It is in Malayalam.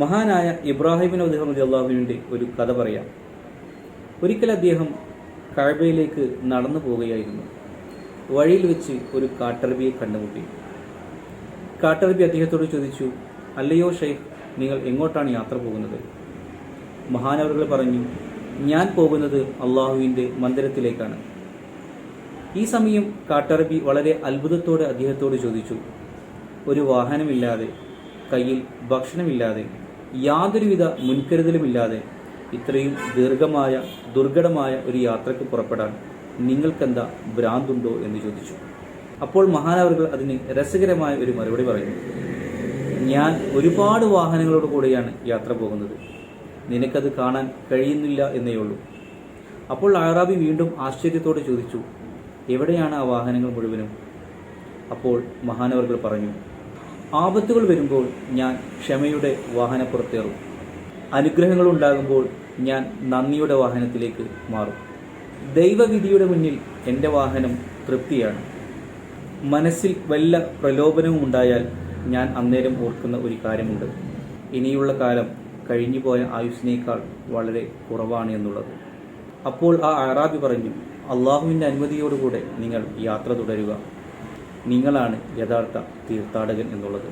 മഹാനായ ഇബ്രാഹിം നബി അള്ളാഹുവിന്റെ ഒരു കഥ പറയാം. ഒരിക്കൽ അദ്ദേഹം കഴബയിലേക്ക് നടന്നു പോവുകയായിരുന്നു. വഴിയിൽ വെച്ച് ഒരു കാട്ടറബിയെ കണ്ടുമുട്ടി. കാട്ടറബി അദ്ദേഹത്തോട് ചോദിച്ചു അല്ലയോ ഷെയ്ഖ് നിങ്ങൾ എങ്ങോട്ടാണ് യാത്ര പോകുന്നത്? മഹാനവറുകൾ പറഞ്ഞു ഞാൻ പോകുന്നത് അള്ളാഹുവിന്റെ മന്ദിരത്തിലേക്കാണ്. ഈ സമയം കാട്ടറബി വളരെ അത്ഭുതത്തോടെ അദ്ദേഹത്തോട് ചോദിച്ചു ഒരു വാഹനമില്ലാതെ കയ്യിൽ ഭക്ഷണമില്ലാതെ യാതൊരുവിധ മുൻകരുതലുമില്ലാതെ ഇത്രയും ദീർഘമായ ദുർഘടമായ ഒരു യാത്രയ്ക്ക് പുറപ്പെടാൻ നിങ്ങൾക്കെന്താ ഭ്രാന്തുണ്ടോ എന്ന് ചോദിച്ചു. അപ്പോൾ മഹാനവറുകൾ അതിന് രസകരമായ ഒരു മറുപടി പറയുന്നു. ഞാൻ ഒരുപാട് വാഹനങ്ങളോട് കൂടെയാണ് യാത്ര പോകുന്നത്. നിനക്കത് കാണാൻ കഴിയുന്നില്ല എന്നേ ഉള്ളൂ. അപ്പോൾ ആറാബി വീണ്ടും ആശ്ചര്യത്തോടെ ചോദിച്ചു എവിടെയാണ് ആ വാഹനങ്ങൾ മുഴുവനും? അപ്പോൾ മഹാനവർകൾ പറഞ്ഞു ആപത്തുകൾ വരുമ്പോൾ ഞാൻ ക്ഷമയുടെ വാഹനപ്പുറത്തേറും അനുഗ്രഹങ്ങൾ ഉണ്ടാകുമ്പോൾ ഞാൻ നന്ദിയുടെ വാഹനത്തിലേക്ക് മാറും. ദൈവവിധിയുടെ മുന്നിൽ എന്റെ വാഹനം തൃപ്തിയാണ്. മനസ്സിൽ വല്ല പ്രലോഭനവും ഉണ്ടായാൽ ഞാൻ അന്നേരം ഓർക്കുന്ന ഒരു കാര്യമുണ്ട്. ഇനിയുള്ള കാലം കഴിഞ്ഞുപോയ ആയുസ്സിനേക്കാൾ വളരെ കുറവാണ് എന്നുള്ളത്. അപ്പോൾ ആ അറാബി പറഞ്ഞു അള്ളാഹുവിന്റെ അനുമതിയോടുകൂടെ നിങ്ങൾ യാത്ര തുടരുക. നിങ്ങളാണ് യഥാർത്ഥ തീർത്ഥാടകൻ എന്നുള്ളത്.